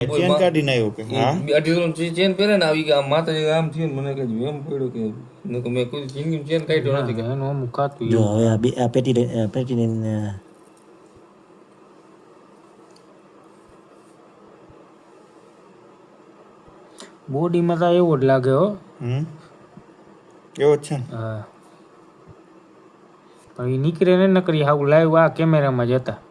Chain કાઢી આવ્યો કે હા? અઢીસો ચેન પહેરે ને આવી ગયા માતાજી આમ થયું મને કે એમ પડ્યો કે મેં કોઈ જિંદગી ચેન કાઢ્યો નથી કે. એનું આમ કાતું જો હવે આ બે આ પેટી પેટીને બોડીમાં તો એવો જ લાગે હો. હમ? એવો જ છે ને? હા. પણ એ નીકળે ને નકરી હાવ લાઈવ આ કેમેરામાં જ હતા. હમ,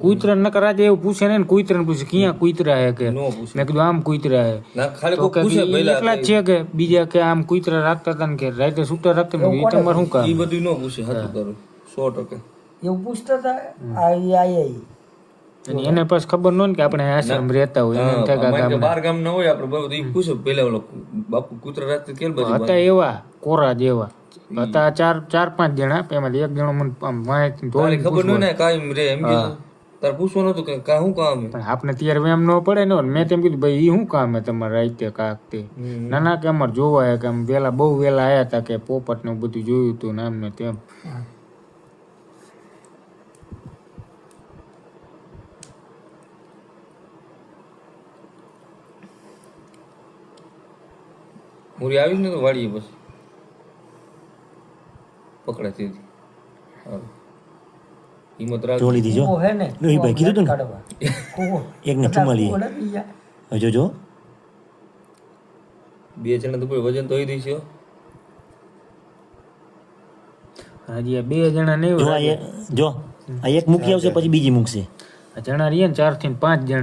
કૂતરા ન આજે એવું પૂછે ને કૂતરા પૂછે ક્યાં કુતરા હે કે? મેં કીધું આમ કુતરા હે. ખાલી તો કોઈ કે પૂછે પહેલા એકલા છે કે? બીજા કે આમ કુતરા રાખતા હતા ને કે રાતે છૂટા રાખતા મેં કીધું, ઈ તમારે શું કામ? એ બધું ન પૂછે હતું કરું સો ટકા. એવું પૂછતા હતા આઈ આઈ આયા અને એને પાસ ખબર ન હોય ને કે આપણે આશ્રમ રહેતા હોય એને થાય કે બાર ગામ ન હોય આપણે બરોબર ઈ પૂછે પહેલા ઓલો બાપુ કુતરા રાખતા કેલ બાજુ હતા એવા કોરા જેવા. હતા ચાર ચાર પાંચ જણા એમાંથી. એક જણો મને માહિતી ખબર ન ને કાયમ રે એમ કીધું. તાર પૂછવાનું હતું કે કા શું કામ પણ આપણે ત્યારે એમ ન પડે ને મેં તેમ કીધું ભાઈ ઈ શું કામ હે તમારે રાતે કાક તે? ના ના કે અમારે જોવા હે કે આમ વેલા બહુ વેલા આયા હતા કે પોપટ ને બધું જોયું હતું ને આમ ને તેમ મુરી આવી ને તો વાળીએ બસ પકડે હતી હિંમત રાખ. જોડી દીજો હે ને ભાઈ કીધું તું ને? નથી યા. હવે જોજો. બે જણા તો કોઈ વજન તો દઈશ. હજી આ બે જણા નહીં જો જો આ એક મૂકી આવશે પછી બીજી મૂકશે. જણા રહીએ ને ચારથી પાંચ જણા